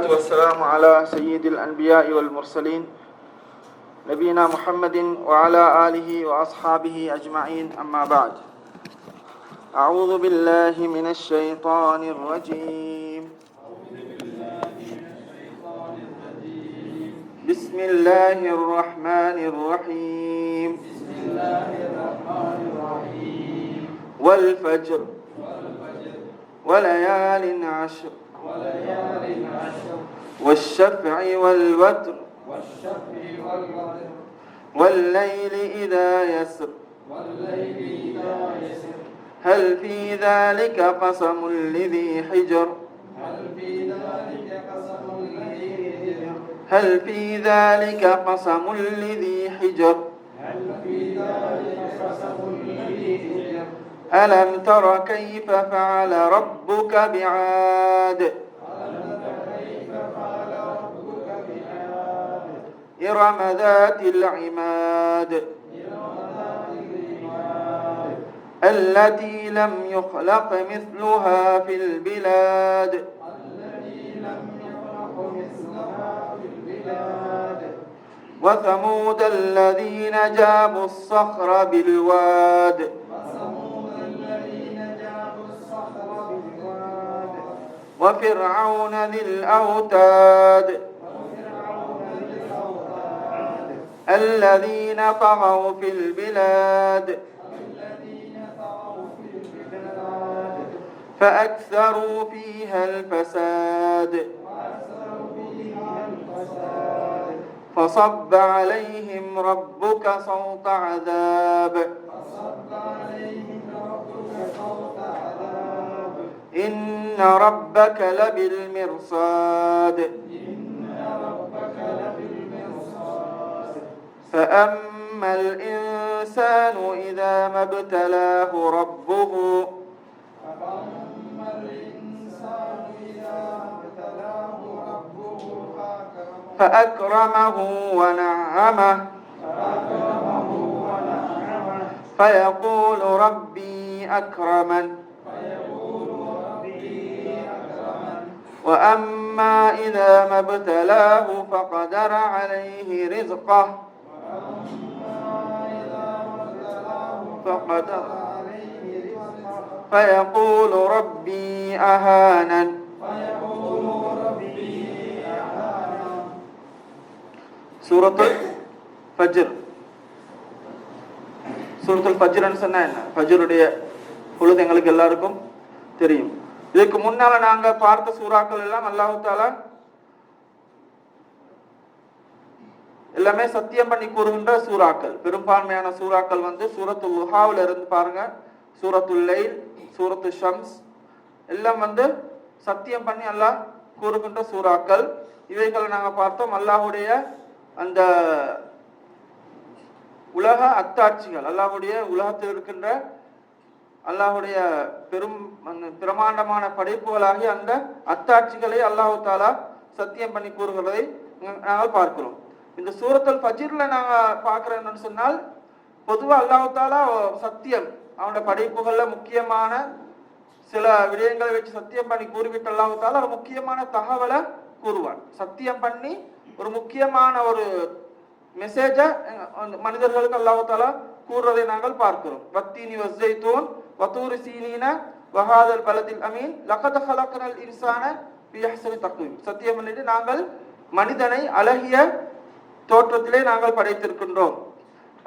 والصلاة والسلام على سيد الأنبياء والمرسلين نبينا محمد وعلى آله وأصحابه أجمعين أما بعد. أعوذ بالله من الشيطان الرجيم. بسم الله الرحمن الرحيم. والفجر. وليال عشر وليال عشر والشفع والوتر والليل إذا يسر والليل إذا يسر هل في ذلك قسم لذي حجر هل في ذلك قسم لذي حجر هل في ذلك قسم لذي حجر ألم تر كيف فعل ربك بعاد؟ إرم ذات العماد. التي لم يخلق مثلها في البلاد. وثمود الذين جابوا الصخر بالواد. وفرعون ذي الأوتاد الذين طغوا في البلاد. فأكثروا فيها الفساد. فصب عليهم ربك صوت عذاب. فصب عليهم إن ربك لبالمرصاد. فأما الإنسان إذا ما ابتلاه ربه فأكرمه ونعمه فيقول ربي أكرمن. وأما إذا ما ابتلاه فقدر عليه رزقه وأما إذا ما ابتلاه فقدر عليه رزقه فيقول ربي أهانن فيقول ربي أهانن சூரத்துல் ஃபஜ்ர் சூரத்துல் ஃபஜ்ர்னு சொன்னா என்ன ஃபஜ்ருடைய பொழுது எங்களுக்கு எல்லாருக்கும் தெரியும் இதுக்கு முன்னால நாங்க பார்த்த சூறாக்கள் எல்லாம் அல்லாஹால எல்லாமே சத்தியம் பண்ணி கூறுகின்ற சூறாக்கள். பெரும்பான்மையான சூறாக்கள் வந்து சூரத்து உஹாவில் இருந்து பாருங்க. சூரத்து லைல் சூரத்து ஷம்ஸ் எல்லாம் வந்து சத்தியம் பண்ணி அல்லாஹ் கூறுகின்ற சூறாக்கள். இவைகளை நாங்க பார்த்தோம். அல்லாஹுடைய அந்த உலக அத்தாட்சிகள் அல்லாஹுடைய உலகத்தில் இருக்கின்ற அல்லாஹ்வுடைய பெரும் அந்த பிரமாண்டமான படைப்புகளாகி அந்த அத்தாட்சிகளை அல்லாஹு தாலா சத்தியம் பண்ணி கூறுகிறதை நாங்கள் பார்க்கிறோம். இந்த சூரத்தல் ஃபஜ்ர்ல நாங்க பார்க்கிறோம் சொன்னால் பொதுவா அல்லாஹு தாலா சத்தியம் அவனுடைய படைப்புகள்ல முக்கியமான சில விடயங்களை வச்சு சத்தியம் பண்ணி கூறிவிட்டு அல்லாஹு தாலா ஒரு முக்கியமான தகவலை கூறுவான். சத்தியம் பண்ணி ஒரு முக்கியமான ஒரு மெசேஜை மனிதர்களுக்கு அல்லாஹு தாலா கூறுறதை நாங்கள் பார்க்கிறோம். வத்தீனி வஸ்ஸைத்தூன் வத்தூர் சீனீன வஹாதல் பலத்தில் அமீன் லகத ஹலக்கனல் இன்சான ஃபீ அஹ்சனி தக்வீம் சத்தியம் பண்ணிட்டு நாங்கள் மனிதனை அழகிய தோற்றத்திலே நாங்கள் படைத்திருக்கின்றோம்.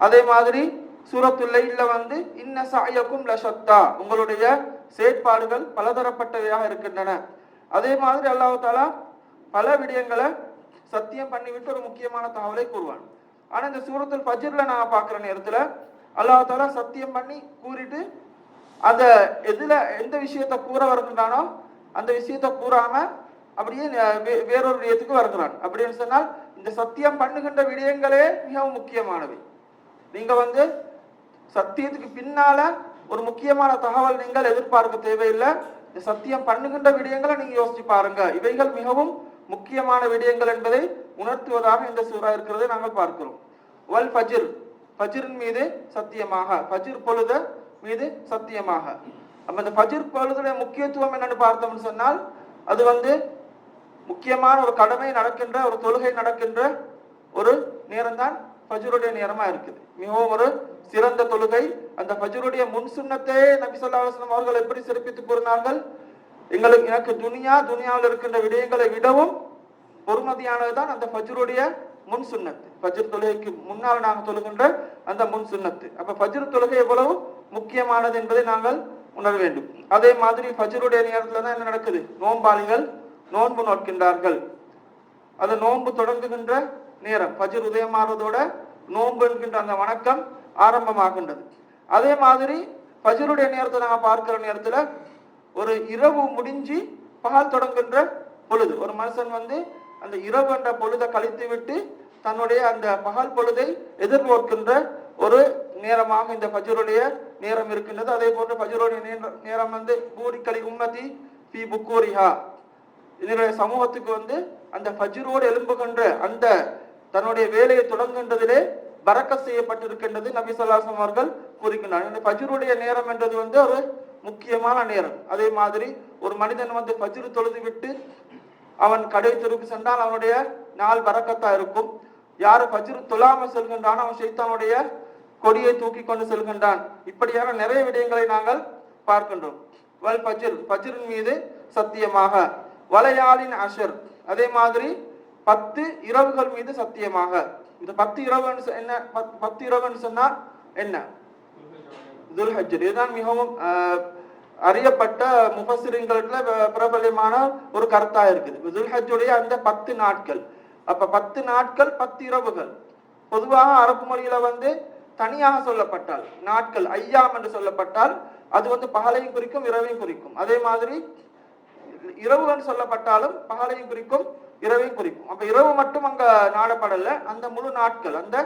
அதே மாதிரி சூரத்துல்லைல வந்து இன்ன சாயக்கும் லஷத்தா. உங்களுடைய செயற்பாடுகள் பலதரப்பட்டவையாக இருக்கின்றன. அதே மாதிரி அல்லாஹு தாலா பல விடயங்களை சத்தியம் பண்ணிவிட்டு ஒரு முக்கியமான தகவலை கூறுவான். ஆனா இந்த சூரத்தில் ஃபஜ்ர்ல நான் பார்க்குற நேரத்துல அல்லாஹ் தாலா சத்தியம் பண்ணி கூறிட்டு அந்த எதுல எந்த விஷயத்த கூற வருகின்றானோ அந்த விஷயத்த கூறாம அப்படியே வே- வேறொரு விடயத்துக்கு வருகிறான். அப்படின்னு சொன்னால் இந்த சத்தியம் பண்ணுகின்ற விடயங்களே மிகவும் முக்கியமானவை. நீங்க வந்து சத்தியத்துக்கு பின்னால ஒரு முக்கியமான தகவல் நீங்கள் எதிர்பார்க்க தேவையில்லை. இந்த சத்தியம் பண்ணுகின்ற விடயங்களை நீங்க யோசிச்சு பாருங்க. இவைகள் மிகவும் முக்கியமான விடயங்கள் என்பதை உணர்த்துவதாக இந்த சூறா இருக்கிறதை நாங்கள் பார்க்கிறோம். வல் ஃபஜிர். ஃபஜிரின் மீது சத்தியமாக ஃபஜிர் பொழுது மீது சத்தியமாக. அப்ப இந்த பஜிர் பொழுதுடைய முக்கியத்துவம் என்னன்னு பார்த்தோம்னு சொன்னால் அது வந்து முக்கியமான ஒரு கடமை நடக்கின்ற ஒரு தொழுகை நடக்கின்ற ஒரு நேரம் தான் ஃபஜ்ருடைய நேரமா இருக்குது. மிகவும் ஒரு சிறந்த தொழுகை. அந்த ஃபஜ்ருடைய முன் சுன்னத்தை நபி ஸல்லல்லாஹு அவர்கள் எப்படி சிறப்பித்து கூறினார்கள்? எங்களுக்கு எனக்கு துனியா துனியாவில் இருக்கின்ற விடயங்களை விடவும் பொறுமதியானது தான் அந்த ஃபஜ்ருடைய முன் சுன்னத்து தொழுகைக்கு முன்னால் நாங்கள் தொழுகின்ற அந்த முன் சுன்னத்து அப்ப ஃபஜ்ர் தொழுகை எவ்வளவு? முக்கியமானது என்பதை நாங்கள் உணர வேண்டும். அதே மாதிரி ஃபஜருடைய நேரத்தில் தான் என்ன நடக்குது? நோம்பாளிகள் நோன்பு நோக்கின்றார்கள். அது நோன்பு தொடங்குகின்ற நேரம். ஃபஜர் உதயமானதோட நோன்பு என்கின்ற அந்த வணக்கம் ஆரம்பமாகின்றது. அதே மாதிரி ஃபஜருடைய நேரத்தை நாங்கள் பார்க்கிற நேரத்தில் ஒரு இரவு முடிஞ்சு பகல் தொடங்குகின்ற பொழுது ஒரு மனுஷன் வந்து அந்த இரவு என்ற பொழுதை கழித்து விட்டு தன்னுடைய அந்த பகல் பொழுதை எதிர்நோக்கின்ற ஒரு நேரமாக இந்த ஃபஜருடைய நேரம் இருக்கின்றது. அதே போன்று ஃபஜ்ருடைய நேரம் வந்து பூரிக்கலி உம்மதி பி புக்கூரிஹா. இதனுடைய சமூகத்துக்கு வந்து அந்த பஜுரோடு எலும்புகின்ற அந்த தன்னுடைய வேலையை தொடங்குகின்றதிலே பறக்க செய்யப்பட்டிருக்கின்றது நபி ஸல்லல்லாஹு அவர்கள் கூறுகின்றார். பஜுருடைய நேரம் என்றது வந்து ஒரு முக்கியமான நேரம். அதே மாதிரி ஒரு மனிதன் வந்து பஜுரு தொழுது விட்டு அவன் கடை தெருவுக்கு சென்றால் அவனுடைய நாள் பறக்கத்தா இருக்கும். யாரு பஜுரு தொழாமல் செல்கின்றான் அவன் ஷைத்தானுடைய கொடியை தூக்கி கொண்டு செல்கின்றான். இப்படியான நிறைய விடயங்களை நாங்கள் பார்க்கின்றோம். வல் பஜிர் பஜிரின் மீது சத்தியமாக. வலையாளின் அஷர் அதே மாதிரி பத்து இரவுகள் மீது சத்தியமாக. இந்த பத்து இரவுன்னு சொ- என்ன பத்- பத்து இரவுன்னு சொன்னா என்ன? துல்ஹஜர் இதுதான் மிகவும் அறியப்பட்ட முஃபசிரின்கள்ல பிரபலமான ஒரு கருத்தா இருக்குது. துல்ஹஜுடைய அந்த பத்து நாட்கள். அப்ப பத்து நாட்கள் பத்து இரவுகள். பொதுவாக அரபு மொழியில வந்து தனியாக சொல்லப்பட்டால் நாட்கள் ஐயாம் என்று சொல்லப்பட்டால் அது வந்து பகலையும் குறிக்கும் இரவையும் குறிக்கும். அதே மாதிரி இரவுன்னு சொல்லப்பட்டாலும் பகலையும் குறிக்கும் இரவையும் குறிக்கும். அப்ப இரவு மட்டும் அங்க நாடப்படல அந்த முழு நாட்கள் அந்த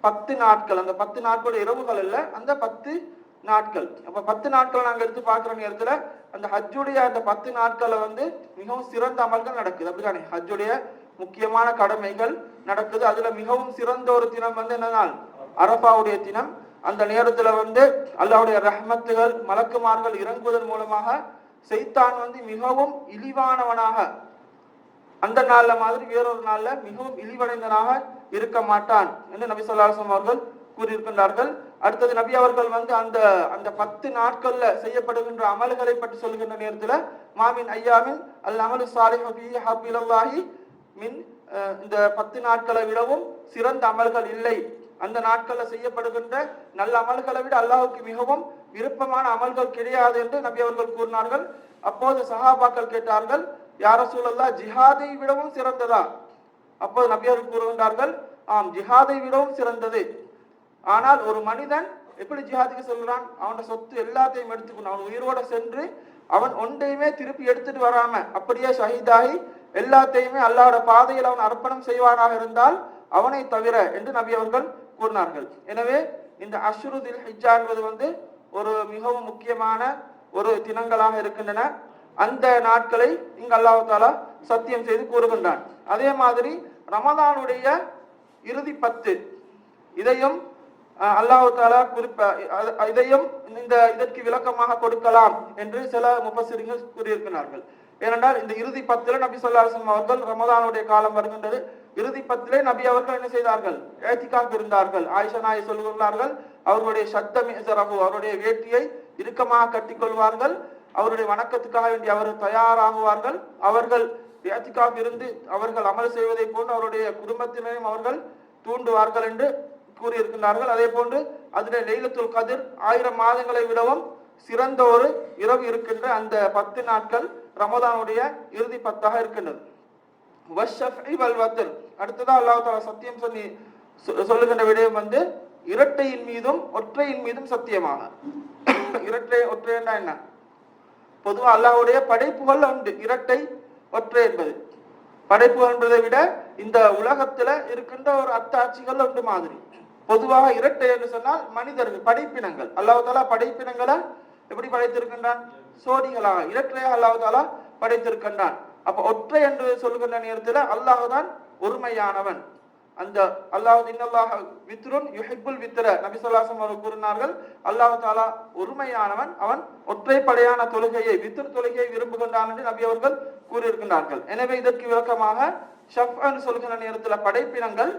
பத்து நாட்கள் அந்த பத்து நாட்களோட இரவுகள் இல்ல அந்த பத்து நாட்கள். அப்ப பத்து நாட்கள் நாங்க எடுத்து பார்க்கிற நேரத்துல அந்த ஹஜ்ஜுடைய அந்த பத்து நாட்களை வந்து மிகவும் சிறந்த அமல்கள் நடக்குது. அப்படிதானே? ஹஜ்ஜுடைய முக்கியமான கடமைகள் நடக்குது. அதுல மிகவும் சிறந்த ஒரு தினம் வந்து என்ன நாள் அரபாவுடைய தினம். அந்த நேரத்துல வந்து அல்லாவுடைய ரஹமத்துகள் மலக்குமார்கள் இறங்குவதன் மூலமாக செய்தான் வந்து மிகவும் இழிவானவனாக அந்த நாள்ல மாதிரி வேறொரு நாள்ல மிகவும் இழிவடைந்தனாக இருக்க மாட்டான் என்று நபி சொல்லாசம் அவர்கள் கூறியிருக்கின்றார்கள். அடுத்தது நபி அவர்கள் வந்து அந்த அந்த பத்து நாட்கள்ல செய்யப்படுகின்ற அமல்களை பற்றி சொல்கின்ற நேரத்துல மாமின் ஐயாமின் அல் அமலு சாலிஹு மின் இந்த பத்து நாட்களை விடவும் சிறந்த அமல்கள் இல்லை. அந்த நாட்கள்ல செய்யப்படுகின்ற நல்ல அமல்களை விட அல்லாவுக்கு மிகவும் விருப்பமான அமல்கள் கிடையாது என்று நபி அவர்கள் கூறினார்கள். அப்போது சஹாபாக்கள் கேட்டார்கள் யார சூழல்லா ஜிஹாதை விடவும் சிறந்ததா? அப்போது நபியர்கள் கூறுகின்றார்கள் ஆம் ஜிஹாதை விடவும் சிறந்தது. ஆனால் ஒரு மனிதன் எப்படி ஜிஹாதுக்கு சொல்றான் அவனோட சொத்து எல்லாத்தையும் எடுத்துக்கணும். அவன் உயிரோட சென்று அவன் ஒன்றையுமே திருப்பி எடுத்துட்டு வராம அப்படியே ஷஹீதாகி எல்லாத்தையுமே அல்லாவோட பாதையில் அவன் அர்ப்பணம் செய்வானாக இருந்தால் அவனை தவிர என்று நபி அவர்கள் கூறினார்கள். எனவே இந்த அஷ்ருதில் ஹிஜ்ஜா என்பது வந்து ஒரு மிகவும் முக்கியமான ஒரு தினங்களாக இருக்கின்றன. அந்த நாட்களை இங்கு அல்லாஹு தாலா சத்தியம் செய்து கூறுகின்றான். அதே மாதிரி ரமதானுடைய இறுதி பத்து இதையும் அல்லாஹு தாலா குறிப்ப இதையும் இந்த இதற்கு விளக்கமாக கொடுக்கலாம் என்று சில முப்பசிரிகள் கூறியிருக்கிறார்கள். ஏனென்றால் இந்த இறுதி பத்தில் நபி சொல்லாசம் அவர்கள் ரமதானுடைய காலம் வருகின்றது. இறுதி பத்திலே நபி அவர்கள் என்ன செய்தார்கள்? ஏத்திக்காக இருந்தார்கள். ஆயிஷா நாய் சொல்கிறார்கள் அவர்களுடைய சத்தம் அவருடைய வேட்டியை இறுக்கமாக கட்டிக்கொள்வார்கள். அவருடைய வணக்கத்துக்காக வேண்டி அவர் தயாராகுவார்கள். அவர்கள் ஏத்திக்காக இருந்து அவர்கள் அமல் செய்வதை போன்று அவருடைய குடும்பத்தினரையும் அவர்கள் தூண்டுவார்கள் என்று கூறியிருக்கின்றார்கள். அதே போன்று அதிலே லைலத்துல் கதிர் ஆயிரம் மாதங்களை விடவும் சிறந்த ஒரு இரவு இருக்கின்ற அந்த பத்து நாட்கள் ரமதானுடைய இறுதி பத்தாக இருக்கின்றது. அடுத்ததான் வல் அல்லாஹ் தஆலா சத்தியம் சொல்லி சொ- சொல்லுகின்ற விடயம் வந்து இரட்டையின் மீதும் ஒற்றையின் மீதும் சத்தியமாக. இரட்டை ஒற்றைன்னா என்ன? பொதுவாக அல்லாஹுடைய படைப்புகள் உண்டு. இரட்டை ஒற்றை என்பது. படைப்புகள் என்பதை விட இந்த உலகத்துல இருக்கின்ற ஒரு அத்தாட்சிகள் உண்டு மாதிரி. பொதுவாக இரட்டை என்று சொன்னால் மனிதர்கள் படைப்பினங்கள். அல்லாஹ் தாலா படைப்பினங்களை எப்படி படைத்திருக்கின்றான்? சோதிகளாக இரட்டையாக அல்லாஹு தாலா படைத்திருக்கின்றான். அப்ப ஒற்றை என்று சொல்லுகின்ற நேரத்துல அல்லாஹுதான் ஒருமையானவன். அந்த அல்லாஹ் இன்னல்லாஹ் வித்ருன் யுஹிபுல் வித்ர நபி சொல்லாசம் அவர்கள் கூறினார்கள் அல்லாஹ் தாலா ஒருமையானவன் அவன் ஒற்றைப்படையான தொழுகையை வித்ர் தொழுகையை விரும்புகின்றான் என்று நபி அவர்கள் கூறியிருக்கின்றார்கள். எனவே இதற்கு விளக்கமாக ஷஃப் என்று சொல்கின்ற நேரத்தில் படைப்பினங்கள்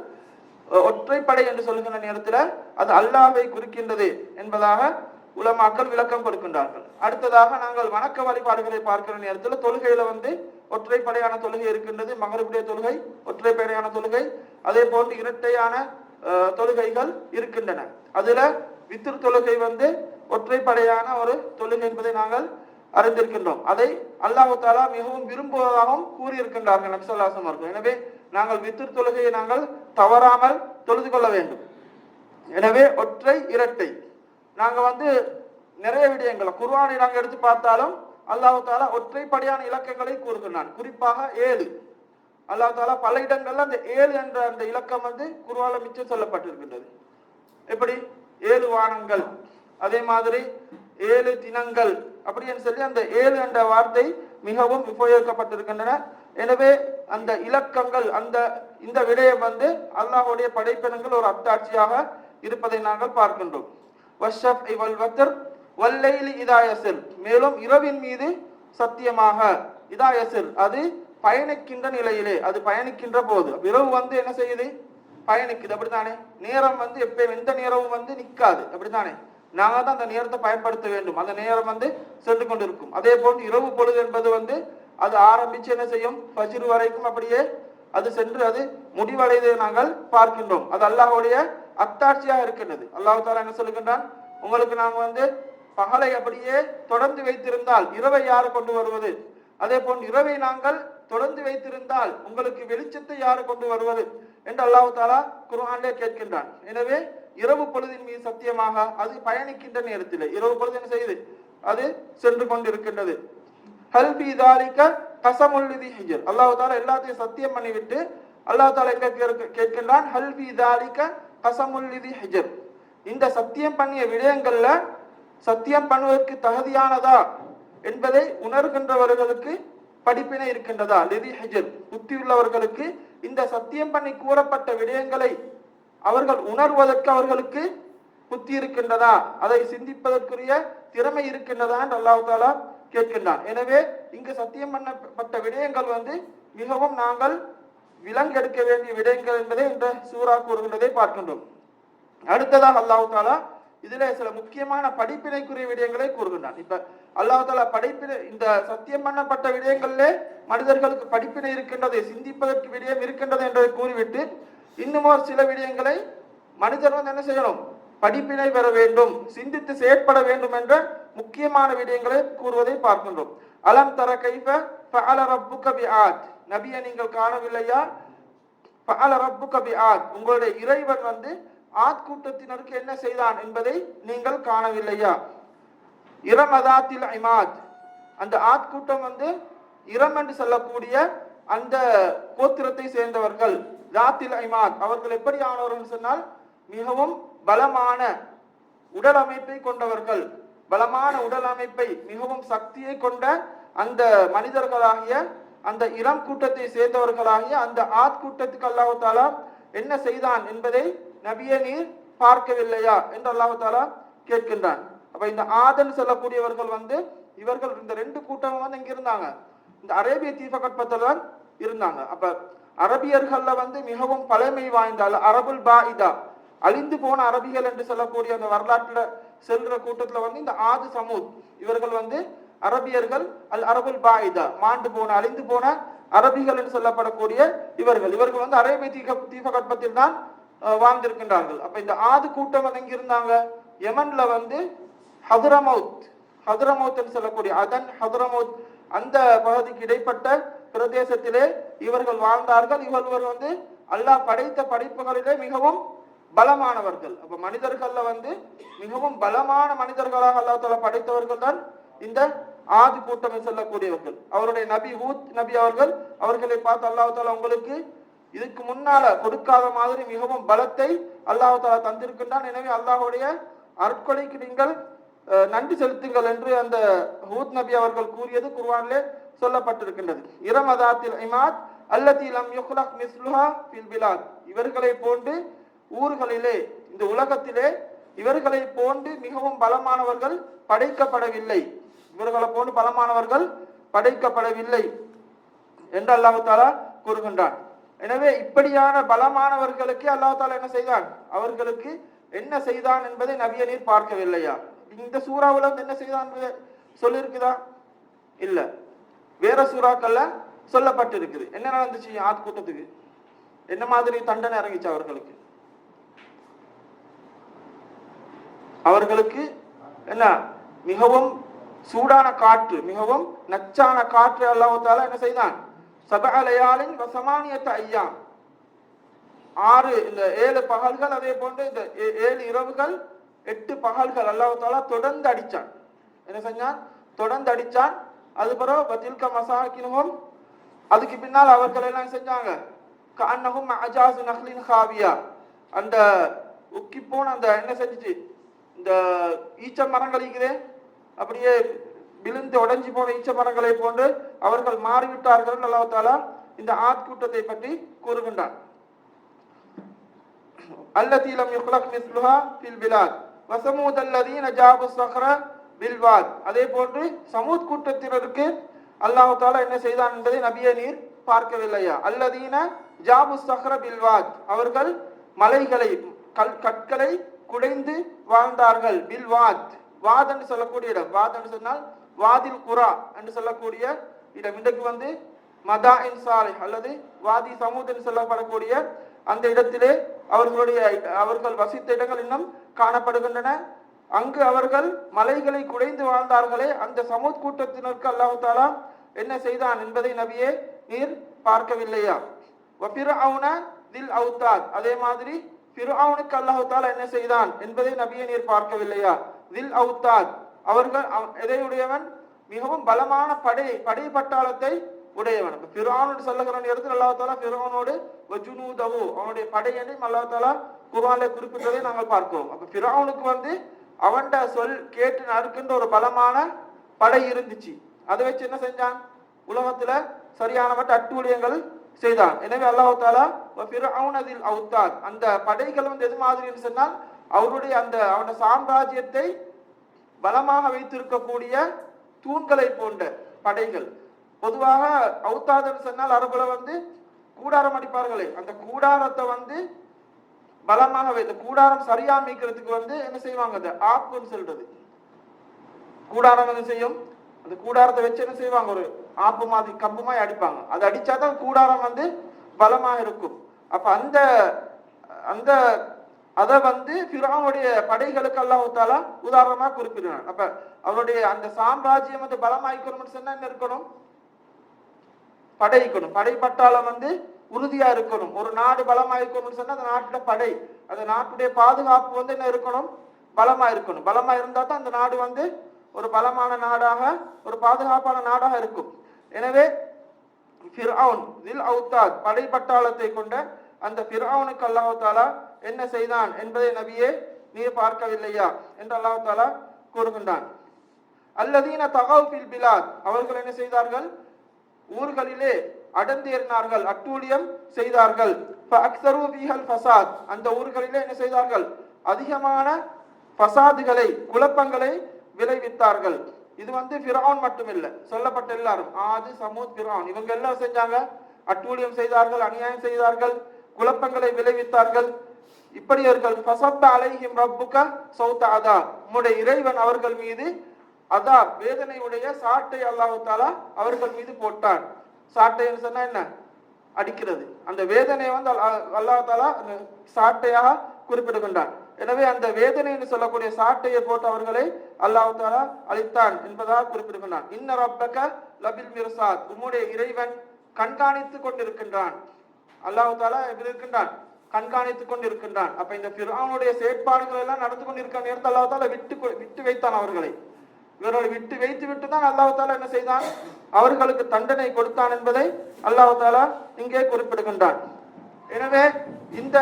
ஒற்றைப்படை என்று சொல்கின்ற நேரத்தில் அது அல்லாஹை குறிக்கின்றது என்பதாக உலமாக்கள் விளக்கம் கொடுக்கின்றார்கள். அடுத்ததாக நாங்கள் வணக்க வழிபாடுகளை பார்க்கிற நேரத்தில் தொழுகையில வந்து ஒற்றைப்படையான தொழுகை இருக்கின்றது. மகரிபுடைய தொழுகை ஒற்றைப்படையான தொழுகை அதே போன்று இரட்டையான தொழுகைகள் இருக்கின்றன. அதுல வித்திரு தொழுகை வந்து ஒற்றைப்படையான ஒரு தொழுகை என்பதை நாங்கள் அறிந்திருக்கின்றோம். அதை அல்லாஹு தாலா மிகவும் விரும்புவதாகவும் கூறியிருக்கின்றார்கள் நக்சல்லாசம் அவர்கள். எனவே நாங்கள் வித்திரு தொழுகையை நாங்கள் தவறாமல் தொழுது கொள்ள வேண்டும். எனவே ஒற்றை இரட்டை நாங்க வந்து நிறைய விடயங்களை குர்வானை நாங்க எடுத்து பார்த்தாலும் அல்லாஹ் தாலா ஒற்றைப்படியான இலக்கங்களை கூறுகிறான் குறிப்பாக ஏழு. அல்லாஹ் தாலா பல இடங்கள்ல அந்த ஏழு என்ற அந்த இலக்கம் வந்து குருவால மிச்சம் சொல்லப்பட்டிருக்கின்றது. எப்படி? ஏழு வானங்கள். அதே மாதிரி ஏழு தினங்கள் அப்படின்னு சொல்லி அந்த ஏழு என்ற வார்த்தை மிகவும் உபயோகிக்கப்பட்டிருக்கின்றன. எனவே அந்த இலக்கங்கள் அந்த இந்த விடயம் வந்து அல்லாஹ்வுடைய படைப்பினங்கள் ஒரு அத்தாட்சியாக இருப்பதை நாங்கள் பார்க்கின்றோம். வஷப் இவல் வத்ர் வல்லைலி இதாயசில் மேலும் இரவின் மீது சத்தியமாக இதாயசில் அது பயணிக்கின்ற நிலையிலே அது பயணிக்கின்ற போது. இரவு வந்து என்ன செய்யுது? பயணிக்குது. அப்படித்தானே? நேரம் வந்து எப்பயும் எந்த நேரமும் வந்து நிக்காது. அப்படித்தானே? நாங்க தான் அந்த நேரத்தை பயன்படுத்த வேண்டும். அந்த நேரம் வந்து சென்று கொண்டிருக்கும். அதே போன்று இரவு பொழுது என்பது வந்து அது ஆரம்பிச்சு என்ன செய்யும்? பசிறு வரைக்கும் அப்படியே அது சென்று அது முடிவடைவதை நாங்கள் பார்க்கின்றோம். அது அல்லாஹுடைய அத்தாட்சியாக இருக்கின்றது. அல்லாஹ் தாலா என்ன சொல்லுகின்றான்? உங்களுக்கு நாங்க வந்து பகலை அப்படியே தொடர்ந்து வைத்திருந்தால் இரவை யாரை கொண்டு வருவது? அதே போன்று இரவை நாங்கள் தொடர்ந்து வைத்திருந்தால் உங்களுக்கு வெளிச்சத்தை யார் கொண்டு வருவது? என்று அல்லாஹு தாலா குர்ஆனிலே கேட்கின்றான். எனவே இரவு பொழுதின் மீது சத்தியமாக அது பயணிக்கின்ற நேரத்தில் இரவு பொழுது என்ன செய்யுது? அது சென்று கொண்டிருக்கின்றது. ஹல் பி தாலிக கசமுல்லிதி ஹிஜர். அல்லாஹு தாலா எல்லாத்தையும் சத்தியம் பண்ணிவிட்டு அல்லாஹு தாலா எங்க கேட்கின்றான்? ஹல் பி தாலிக கசமுல்லிதி ஹிஜர். இந்த சத்தியம் பண்ணிய விடயங்கள்ல சத்தியம் பண்ணுவதற்கு தகுதியானதா என்பதை உணர்கின்றவர்களுக்கு படிப்பினை இருக்கின்றதா? லிதி ஹிஜர். புத்தியுள்ளவர்களுக்கு இந்த சத்தியம் பண்ணி கூறப்பட்ட விடயங்களை அவர்கள் உணர்வதற்கு அவர்களுக்கு புத்தி இருக்கின்றதா? அதை சிந்திப்பதற்குரிய திறமை இருக்கின்றதா என்று அல்லாஹ் தாலா கேட்கின்றான். எனவே இங்கு சத்தியம் பண்ணப்பட்ட விடயங்கள் வந்து மிகவும் நாங்கள் விலங்கெடுக்க வேண்டிய விடயங்கள் என்பதை இந்த சூறா கூறுகின்றதை பார்க்கின்றோம். அடுத்ததாக அல்லாஹு தாலா இதுல சில முக்கியமான படிப்பினைக்குரிய விடயங்களை கூறுகின்றான். இப்ப அல்லாஹ் தாலா படிப்பினை இந்த சத்தியம் பண்ணப்பட்ட விடயங்களிலே மனிதர்களுக்கு படிப்பினை இருக்கின்றது சிந்திப்பதற்கு விடயம் இருக்கின்றது என்பதை கூறிவிட்டு இன்னும் ஒரு சில விடயங்களை மனிதர் வந்து என்ன செய்யணும்? படிப்பினை பெற வேண்டும் சிந்தித்து செயற்பட வேண்டும் என்ற முக்கியமான விடயங்களை கூறுவதை பார்க்கின்றோம். அலம் தர கைஃப ஃபஅல ரப்புக பிஆத். நபியை நீங்கள் காணவில்லையா? ஃபஅல கபி ஆத் உங்களுடைய இறைவன் வந்து ஆத் கூட்டத்தினருக்கு என்ன செய்தான் என்பதை நீங்கள் காணவில்லையா? இரமதாத்தில் ஐமாத் அந்த ஆத் கூட்டம் வந்து இரம் என்று சொல்லக்கூடிய அந்த கோத்திரத்தை சேர்ந்தவர்கள் ஜாத்தில் ஐமாத் அவர்கள் எப்படி ஆனவர்கள் சொன்னால் மிகவும் பலமான உடல் அமைப்பை கொண்டவர்கள். பலமான உடல் அமைப்பை மிகவும் சக்தியை கொண்ட அந்த மனிதர்களாகிய அந்த இளம் கூட்டத்தை சேர்ந்தவர்களாகிய அந்த ஆத் கூட்டத்துக்கு அல்லாஹு தாலா என்ன செய்தான் என்பதை நபிய நீர் பார்க்கவில்லையா என்று அல்லாஹு தாலா கேட்கின்றான். அப்ப இந்த ஆதன் சொல்லக்கூடியவர்கள் வந்து இவர்கள் இந்த ரெண்டு கூட்டமும் வந்து இங்க இருந்தாங்க. இந்த அரேபிய தீபகற்பத்தில் தான் இருந்தாங்க. அப்ப அரபியர்கள்ல வந்து மிகவும் பழமை வாய்ந்தால் அரபுல் பாயிதா அழிந்து போன அரபிகள் என்று சொல்லக்கூடிய அந்த வரலாற்றுல செல்ற கூட்டத்துல வந்து இந்த ஆது சமூத் இவர்கள் வந்து அரபியர்கள் அல் அரபுல் பாயிதா மாண்டு போன அழிந்து போன அரபிகள் என்று சொல்லப்படக்கூடிய இவர்கள். இவர்கள் வந்து அரேபிய தீப தீபகற்பத்தில் தான் வாழ்ந்திருக்கின்றார்கள். அப்ப இந்த ஆது கூட்டம் எங்க இருந்தாங்க? யமன்ல வந்து ஹதுரமௌத் ஹதுரமௌத் என்று சொல்லக்கூடிய அதன் ஹதுரமௌத் அந்த பகுதிக்கு இடைப்பட்ட பிரதேசத்திலே இவர்கள் வாழ்ந்தார்கள். இவர்கள் வந்து அல்லாஹ் படைத்த படைப்புகளிலே மிகவும் பலமானவர்கள். அப்ப மனிதர்கள்ல வந்து மிகவும் பலமான மனிதர்களாக அல்லாஹ் படைத்தவர்கள் தான் இந்த ஆதி கூட்டம் சொல்லக்கூடியவர்கள். அவருடைய நபி ஹூத் நபி அவர்கள் அவர்களை பார்த்து அல்லாஹால உங்களுக்கு இதுக்கு முன்னால கொடுக்காத மாதிரி மிகவும் பலத்தை அல்லாஹ் தாலா தந்திருக்கின்றான். எனவே அல்லாஹுடைய அற்கொலைக்கு நீங்கள் நன்றி செலுத்துங்கள் என்று அந்த ஹூத் நபி அவர்கள் கூறியது குர்வானிலே சொல்லப்பட்டிருக்கின்றது. இரமதாத்தில் இமாத் அல்லதி லம் யுக்லக் மிஸ்லுஹா ஃபில் பிலாத். இவர்களை போன்று ஊர்களிலே இந்த உலகத்திலே இவர்களை போன்று மிகவும் பலமானவர்கள் படைக்கப்படவில்லை. இவர்களை போன்று பலமானவர்கள் படைக்கப்படவில்லை என்று அல்லாஹு தாலா கூறுகின்றான். எனவே இப்படியான பலமானவர்களுக்கு அல்லாஹு தாலா என்ன செய்தான்? அவர்களுக்கு என்ன செய்தான் என்பதை நபிய நீர் பார்க்கவில்லையா? இந்த சூறாவில் வந்து என்ன செய்தான் சொல்லியிருக்குதா? இல்ல. வேற சூறாக்கள்ல சொல்லப்பட்டிருக்குது. என்ன நடந்துச்சு? ஆத் கூட்டத்துக்கு. என்ன மாதிரி தண்டனை இறங்கிச்சு அவர்களுக்கு? அவர்களுக்கு என்ன? மிகவும் சூடான காற்று மிகவும் நச்சான காற்று அல்லாஹால என்ன செய்தான்? சபகலையாளின் வசமானியத்தை ஐயா ஆறு இந்த ஏழு பகல்கள் அதே போன்று இந்த ஏ- ஏழு இரவுகள் எட்டு பகல்கள் அல்லாஹால தொடர்ந்து அடிச்சான். என்ன செஞ்சான்? தொடர்ந்து அடிச்சான். அது பிறகு பதில்க மசாக்கினும் அதுக்கு பின்னால் அவர்கள் எல்லாம் செஞ்சாங்க? கண்ணகும் அஜாசு நஹ்லின் ஹாவியா. அந்த உக்கி போன அந்த என்ன செஞ்சுச்சு? இந்த ஈச்ச மரங்கள் இருக்குதே அப்படியே விழுந்து உடைஞ்சு போன ஈச்ச மரங்களை போன்று அவர்கள் மாறிவிட்டார்கள் அல்லாஹாலா இந்த ஆத் கூட்டத்தை பற்றி கூறுகின்றார் அல்லதி லம் யுக்லக் வசமூத் அல்லதீன ஜாபு சஹ்ர பில்வாத் அதே போன்று சமூத் கூட்டத்தினருக்கு அல்லாஹு தாலா என்ன செய்தான் என்பதை நபிய நீர் பார்க்கவில்லையா? அல்லதீன ஜாபு சஹ்ர பில்வாத் அவர்கள் மலைகளை கல் கற்களை குடைந்து வாழ்ந்தார்கள். பில்வாத் வாத் என்று சொல்லக்கூடிய இடம். வாத் என்று சொன்னால் வாதில் குரா என்று சொல்லக்கூடிய இடம். இன்றைக்கு வந்து மதா இன் சாலை அல்லது வாதி சமூத் என்று சொல்லப்படக்கூடிய அந்த இடத்திலே அவர்களுடைய அவர்கள் வசித்த இடங்கள் இன்னும் காணப்படுகின்றன. அங்கு அவர்கள் மலைகளை குடைந்து வாழ்ந்தார்களே. அந்த சமூத் கூட்டத்தினருக்கு அல்லாஹு தாலா என்ன செய்தான் என்பதை நபியே நீர் பார்க்கவில்லையா? வபிரவுன தில் அவுத்தாத். அதே மாதிரி ஃபிர்அவுனுக்கு அல்லாஹு தாலா என்ன செய்தான் என்பதை நபியே நீர் பார்க்கவில்லையா? தில் அவுத்தாத் அவர்கள் அவ- மிகவும் பலமான படை படை பட்டாளத்தை உடையவன். அப்ப ஃபிர்அவுன் சொல்லுகிற நேரத்தில் அல்லாஹ் தாலா ஃபிர்அவுனோடு அவனுடைய படையனையும் அல்லாஹ் தாலா குர்ஆனில் குறிப்பிட்டதை நாங்கள் பார்க்கிறோம். அப்ப பிரானுக்கு வந்து அவன்ட சொல் கேட்டு நறுக்கின்ற ஒரு பலமான படை இருந்துச்சு. அதை வச்சு என்ன செஞ்சான்? உலகத்துல சரியானவற்ற அட்டூழியங்கள் செய்தான். எனவே அல்லாஹாலா தாலா ஃபிர்அவுனதில் அந்த படைகள் வந்து எது மாதிரின்னு சொன்னால் அவருடைய அந்த அவனோட சாம்ராஜ்யத்தை பலமாக வைத்திருக்கக்கூடிய தூண்களை போன்ற படைகள். பொதுவாக அவுத்தாதன் சொன்னால் அரபுல வந்து கூடாரம் அடிப்பார்களே. அந்த கூடாரத்தை வந்து பலமாக வைத்து கூடாரம் சரியா மீக்கிறதுக்கு வந்து என்ன செய்வாங்க? அந்த ஆப்புன்னு சொல்றது. கூடாரம் என்ன செய்யும்? அந்த கூடாரத்தை வச்சு என்ன செய்வாங்க? ஒரு ஆப்பு மாதிரி கம்பு மாதிரி அடிப்பாங்க. அது அடிச்சாதான் கூடாரம் வந்து பலமாக இருக்கும். அப்ப அந்த அந்த அதை வந்து ஃபிரௌனுடைய படைகளுக்கு அல்லாஹ் உதாரணமா குறிப்பிடுறான். அப்ப அவருடைய அந்த சாம்ராஜ்யம் வந்து பலமாய்க்கணும்னு சொன்னா என்ன இருக்கணும்? படை இருக்கணும் படை பட்டாளம் வந்து உறுதியா இருக்கணும். ஒரு நாடு பலமாயிருக்கணும்னு சொன்னா அந்த நாட்டுல படை அந்த நாட்டுடைய பாதுகாப்பு வந்து என்ன இருக்கணும்? பலமா இருக்கணும் பலமா இருந்தா தான் அந்த நாடு வந்து ஒரு பலமான நாடாக ஒரு பாதுகாப்பான நாடாக இருக்கும். எனவே ஃபிர்அவுன் தில் அவுத்தாத் படை பட்டாளத்தை கொண்ட அந்த ஃபிர்அவுனுக்கு அல்லாஹாலா என்ன செய்தான் என்பதை நபியே நீர் பார்க்கவில்லையா? என்று அல்லாஹ் தாலா கூறுகின்றான். அல்லதீன தகவல் பிலாத். அவர்கள் என்ன செய்தார்கள்? ஊர்களிலே அடர்ந்தேறினார்கள் அட்டூழியம் செய்தார்கள். ஃபசாத். அந்த ஊர்களிலே என்ன செய்தார்கள்? அதிகமான ஃபசாதுகளை குழப்பங்களை விளைவித்தார்கள். இது வந்து ஃபிரௌன் மட்டுமில்லை சொல்லப்பட்ட எல்லாரும். ஆது சமூத் ஃபிரௌன் இவங்க எல்லாம் செஞ்சாங்க? அட்டூழியம் செய்தார்கள் அநியாயம் செய்தார்கள் குழப்பங்களை விளைவித்தார்கள். இப்படி அவர்கள் ஃபசத்த அலைஹிம் ரப்புக சௌத்த அதா உம்முடைய இறைவன் அவர்கள் மீது அதா வேதனையுடைய சாட்டை அல்லாஹு தாலா அவர்கள் மீது போட்டான். சாட்டைன்னு சொன்னா என்ன? அடிக்கிறது. அந்த வேதனை வந்து அல்லாஹ் தாலா சாட்டையாக குறிப்பிடுகின்றான். எனவே அந்த வேதனை என்று சொல்லக்கூடிய சாட்டையை போட்டு அவர்களை அல்லாஹ் தாலா அளித்தான் என்பதாக குறிப்பிடுகின்றான். இன்ன ரப்பக்க லபில் மிர்சாத். உம்முடைய இறைவன் கண்காணித்துக் கொண்டிருக்கின்றான். அல்லாஹ் தாலா எப்படி இருக்கின்றான். கண்காணித்துக் கொண்டிருக்கின்றான். அப்ப இந்த பிறவனுடைய செயற்பாடுகள் எல்லாம் நடந்து கொண்டிருக்க நேரத்தில் அல்லாஹ் விட்டு விட்டு வைத்தான் அவர்களை. இவர்களை விட்டு வைத்து விட்டு தான் அல்லாஹ் தாலா என்ன செய்தான்? அவர்களுக்கு தண்டனை கொடுத்தான் என்பதை அல்லாஹ் தாலா இங்கே குறிப்பிடுகின்றான். எனவே இந்த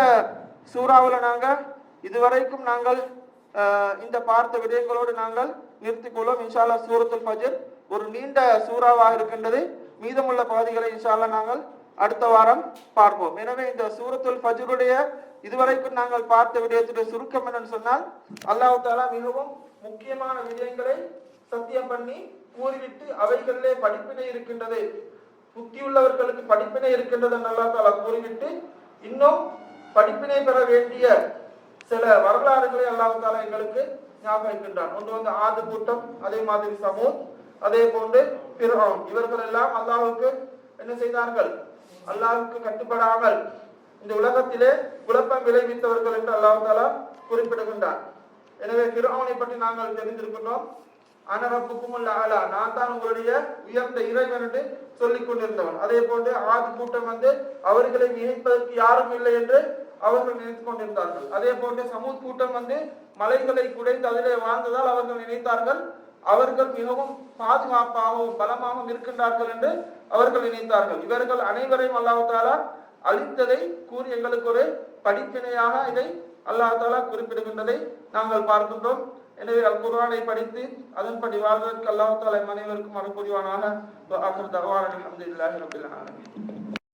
சூறாவில் நாங்க இதுவரைக்கும் நாங்கள் அஹ், இந்த பார்த்த விடயங்களோடு நாங்கள் நிறுத்திக்கொள்வோம் இன்ஷால்லா சூரத்துல் ஃபஜர் ஒரு நீண்ட சூறாவாக இருக்கின்றது. மீதமுள்ள பகுதிகளை இன்ஷால்லா நாங்கள் அடுத்த வாரம் பார்ப்போம். எனவே இந்த சூரத்துல் ஃபஜ்ருடைய இதுவரைக்கும் நாங்கள் பார்த்த விடயத்துடைய சுருக்கம் என்னன்னு சொன்னால் அல்லாஹு தாலா மிகவும் முக்கியமான விடயங்களை சத்தியம் பண்ணி கூறிவிட்டு அவைகளிலே படிப்பினை இருக்கின்றது புத்தியுள்ளவர்களுக்கு படிப்பினை இருக்கின்றது அல்லா அல்லாஹ் தாலா கூறிவிட்டு இன்னும் படிப்பினை பெற வேண்டிய சில வரலாறுகளை அல்லாஹு தாலா எங்களுக்கு ஞாபகிக்கின்றான் ஒன்று வந்து ஆது கூட்டம் அதே மாதிரி சமூத் அதே போன்று பிறோம் இவர்கள் எல்லாம் அல்லாஹுக்கு என்ன செய்தார்கள்? அல்லாவுக்கு கட்டுப்படாமல் இந்த உலகத்திலே குழப்பம் விளைவித்தவர்கள் என்று அல்லாஹ் தாலா குறிப்பிடுகின்றார். எனவே திருவனை பற்றி நாங்கள் தெரிந்திருக்கின்றோம். அனரப்புக்கும் ஆலா நான் தான் உங்களுடைய உயர்ந்த இறைவன் என்று சொல்லிக் கொண்டிருந்தவன். அதே போன்று ஆதி கூட்டம் வந்து அவர்களை நினைப்பதற்கு யாரும் இல்லை என்று அவர்கள் நினைத்துக் கொண்டிருந்தார்கள். அதே போன்று சமூக கூட்டம் வந்து மலைகளை குடைந்து அதிலே வாழ்ந்ததால் அவர்கள் நினைத்தார்கள். அவர்கள் மிகவும் பாதுகாப்பாகவும் பலமாகவும் இருக்கின்றார்கள் என்று அவர்கள் நினைத்தார்கள். இவர்கள் அனைவரையும் அல்லாஹாலா அழித்ததை கூறி எங்களுக்கு ஒரு படிப்பினையாக இதை அல்லாஹாலா குறிப்பிடுகின்றதை நாங்கள் பார்க்கின்றோம். எனவே அல் குர்ஆனை படித்து அதன்படி வாழ்வதற்கு அல்லாஹ் தாலா நம் அனைவருக்கும் அருள் புரிவானாக. அல்ஹம்துலில்லாஹி ரப்பில் ஆலமீன்.